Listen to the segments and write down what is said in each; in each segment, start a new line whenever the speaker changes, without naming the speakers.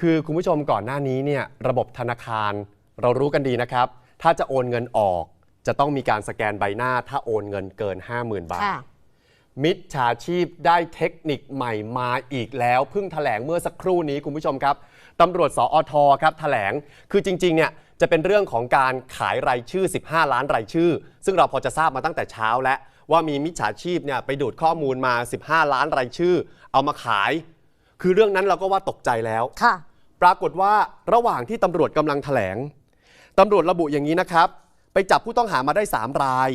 คือคุณผู้ชมก่อนหน้านี้เนี่ยระบบธนาคารเรารู้กันดีนะครับ ถ้าจะโอนเงินออก จะต้องมีการสแกนใบหน้า ถ้าโอนเงินเกิน 50,000 บาท
ค่ะ
มิจฉาชีพได้เทคนิคใหม่มาอีกแล้วเพิ่งแถลงเมื่อสักครู่นี้คุณผู้ชมครับตำรวจสอทครับแถลงคือจริงๆเนี่ยจะเป็นเรื่องของการขายรายชื่อ 15 ล้านรายชื่อ ซึ่งเราพอจะทราบมาตั้งแต่เช้าแล้ว ว่ามีมิจฉาชีพเนี่ยไปดูดข้อมูลมา 15 ล้านรายชื่อ เอามาขาย คือเรื่องนั้นเราก็ว่าตกใจแล้ว
ค่ะ
ปรากฏว่าระหว่างที่ตำรวจกำลังแถลงตำรวจระบุอย่างนี้นะครับ ไปจับผู้ต้องหามาได้ 3 ราย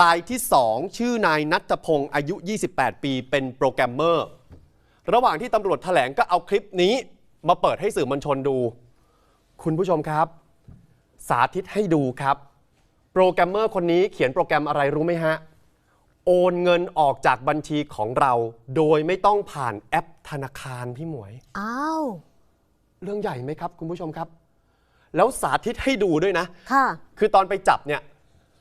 รายที่ 2 ชื่อนายนัทพงศ์อายุ 28 ปีเป็นโปรแกรมเมอร์ ระหว่างที่ตำรวจแถลงก็เอาคลิปนี้มาเปิดให้สื่อมวลชนดู คุณผู้ชมครับ สาธิตให้ดูครับ โปรแกรมเมอร์คนนี้เขียนโปรแกรมอะไรรู้ไหมฮะ โอนเงินออกจากบัญชีของเรา โดยไม่ต้องผ่านแอปธนาคารพี่หมวย
อ้าว
เรื่องใหญ่ไหมครับคุณผู้ชมครับ แล้วสาธิตให้ดูด้วยนะ
ค่ะ
คือตอนไปจับเนี่ย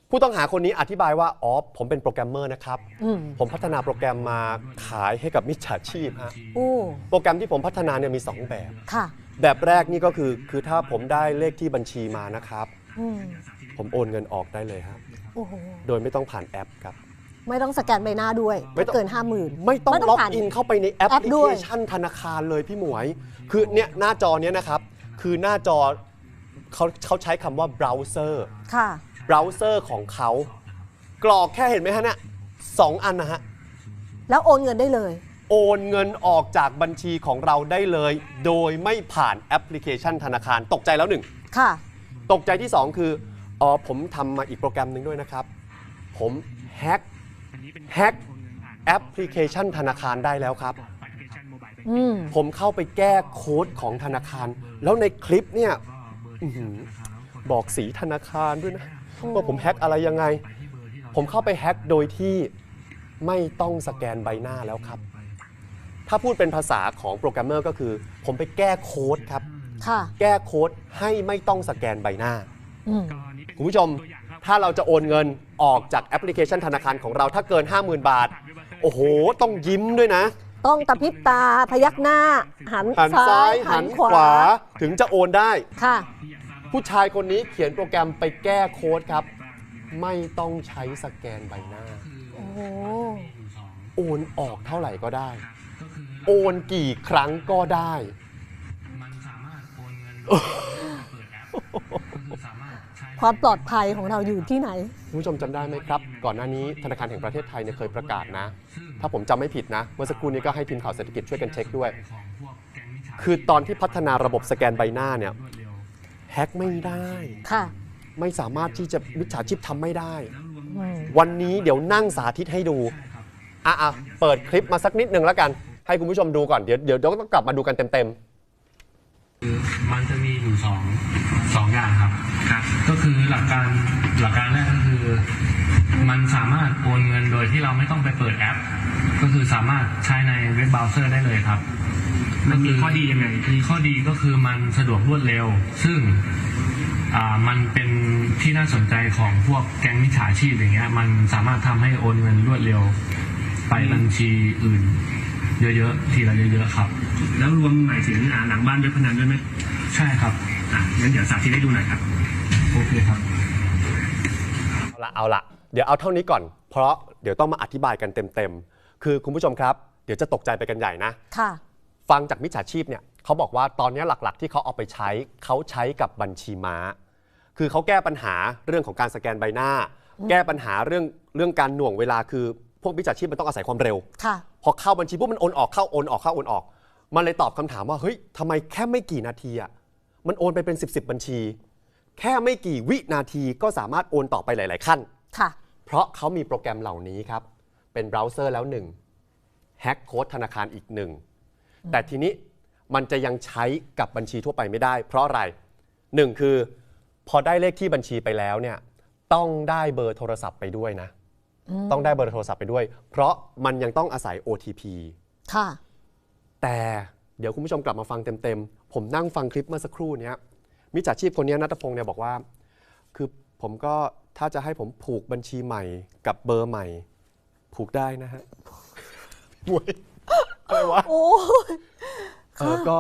ผู้ต้องหาคนนี้อธิบายว่า อ๋อ ผมเป็นโปรแกรมเมอร์นะครับ
อืม
ผมพัฒนาโปรแกรมมาขายให้กับมิจฉาชีพฮะ
โอ้
โปรแกรมที่ผมพัฒนาเนี่ยมี 2 แบบ
ค่ะ
แบบแรกนี่ก็คือ คือถ้าผมได้เลขที่บัญชีมานะครับ
อืม
ผมโอนเงินออกได้เลยครับ
โอ้โห
โดยไม่ต้องผ่านแอปครับ
ไม่ต้องสแกนใบหน้าด้วย
ไม่ต้อง
เกินห้าหมื่น
ไม่ต้องล็อก
ผ่าน
อินเข้าไปในแอปพ
แอป
ลิ
ด้
เค
วย
ชันธนาคารเลยพี่หมวย คือเนี่ยหน้าจอเนี้ยนะครับ คือหน้าจอเขาเขาใช้คำว่า browser
ค่ะ
เบราว์เซอร์ของเขา กรอกแค่เห็นไหมฮะเนี่ยสองอันนะฮะ
แล้วโอนเงินได้เลย
โอนเงินออกจากบัญชีของเราได้เลย โดยไม่ผ่านแอปพลิเคชันธนาคาร ตกใจแล้วหนึ่ง
ค่ะ
ตกใจที่ 2 คือ อ๋อ ผมทำมาอีกโปรแกรมหนึ่งด้วยนะครับ ผมแฮ็ก แฮ็กแอปพลิเคชันธนาคารได้แล้วครับ
อืม
ผมเข้าไปแก้โค้ดของธนาคาร แล้วในคลิปเนี่ยอื้อหือบอกสีธนาคารด้วยนะ
โอ้
ว่าผมแฮ็กอะไรยังไง ผมเข้าไปแฮ็กโดยที่ไม่ต้องสแกนใบหน้าแล้วครับ ถ้าพูดเป็นภาษาของโปรแกรมเมอร์ก็คือ ผมไปแก้โค้ดครับ
ค่ะ
แก้โค้ดให้ไม่ต้องสแกนใบหน้า
อืม
คุณผู้ชม ถ้าเราจะโอนเงินออกจากแอปพลิเคชันธนาคารของเราถ้าเกิน 50,000 บาท โอ้โห ต้องยิ้มด้วยนะ
ต้องกระพริบตาพยักหน้า หัน
หันซ้ายหันขวาถึงจะโอนได้
ค่ะ
ผู้ชายคนนี้เขียนโปรแกรมไปแก้โค้ดครับ ไม่ต้องใช้สแกนใบหน้า
โอ้โห
โอนออกเท่าไหร่ก็ได้ โอนกี่ครั้งก็ได้
มันสามารถโอนเค
วามปลอดภัยของเราอยู่ที่ไหน
คุณผู้ชมจำได้ไหมครับ ก่อนหน้านี้ธนาคารแห่งประเทศไทยเนี่ยเคยประกาศนะ ถ้าผมจำไม่ผิดนะ เมื่อสักครู่นี้ก็ให้ทีมข่าวเศรษฐกิจช่วยกันเช็คด้วย
ของพวกแก๊งมิจฉา
คือตอนที่พัฒนาระบบสแกนใบหน้าเนี่ย
รวดเร็ว
แฮ็กไม่ได้
ค่ะ
ไม่สามารถที่จะมิจฉาชีพทำไม่ได้
อืม
วันนี้เดี๋ยวนั่งสาธิตให้ดู อะอะเปิดคลิปมาสักนิดหนึ่งแล้วกัน ให้คุณผู้ชมดูก่อน เดี๋ยวเดี๋ยวเดี๋ยวต้องกลับมาดูกันเต็ม
คือมันจะมีอยู่สองสองอย่างครับครับ ก็คือหลักการหลักการแรกก็คือ มันสามารถโอนเงินโดยที่เราไม่ต้องไปเปิดแอป ก็คือสามารถใช้ในเว็บเบราว์เซอร์ได้เลยครับ
มันมีข้อดียังไง
มีข้อดีก็คือมันสะดวกรวดเร็ว ซึ่งอ่ามันเป็นที่น่าสนใจของพวกแก๊งมิจฉาชีพอย่างเงี้ย มันสามารถทำให้โอนเงินรวดเร็ว ไปบัญชีอื่น เยอะๆทีละเยอะๆครับ
แล้วรวมหมายถึงอ่าหลังบ้านเว็บพนันด้วยไหม
ใช่ครับ
อะงั้นเดี๋ยวสาธิตให้ดูหน่อยครับ
โอเคครับ
ๆเอาละเอาละเดี๋ยวเอาเท่านี้ก่อน เพราะเดี๋ยวต้องมาอธิบายกันเต็มๆ คือคุณผู้ชมครับ เดี๋ยวจะตกใจไปกันใหญ่นะ
ค่ะ
ฟังจากมิจฉาชีพเนี่ยเขาบอกว่าตอนนี้หลักๆ ที่เขาเอาไปใช้เขาใช้กับบัญชีม้า คือเขาแก้ปัญหาเรื่องของการสแกนใบหน้า แก้ปัญหาเรื่องเรื่องการหน่วงเวลาคือ พวกมิจฉาชีพมันต้องอาศัยความเร็ว
ค่ะ
พอเข้าบัญชีปุ๊บมันโอนออกเข้าโอนออกเข้าโอนออก มันเลยตอบคำถามว่าเฮ้ยทำไมแค่ไม่กี่นาทีอะมันโอนไปเป็น 10บสบัญชี แค่ไม่กี่วินาทีก็สามารถโอนต่อไปหลาย ๆ ขั้น
ค่ะ
เพราะเขามีโปรแกรมเหล่านี้ครับ เป็นเบราว์เซอร์แล้วหนึ่งแฮ็กโค้ดธนาคารอีกหนึ่งแต่ทีนี้มันจะยังใช้กับบัญชีทั่วไปไม่ได้ เพราะอะไรหนึ่งคือ พอได้เลขที่บัญชีไปแล้วเนี่ยต้องได้เบอร์โทรศัพท์ไปด้วยนะ ต้องได้เบอร์โทรศัพท์ไปด้วย เพราะมันยังต้องอาศัย OTP
ค่ะ
แต่เดี๋ยวคุณผู้ชมกลับมาฟังเต็ม ๆ ผมนั่งฟังคลิปเมื่อสักครู่เนี้ย มิจฉาชีพคนเนี้ยนัทพงศ์เนี่ยบอกว่า คือผมก็ถ้าจะให้ผมผูกบัญชีใหม่กับเบอร์ใหม่ ผูกได้นะฮะหวยอะไรวะ
โอ้ย
เออก็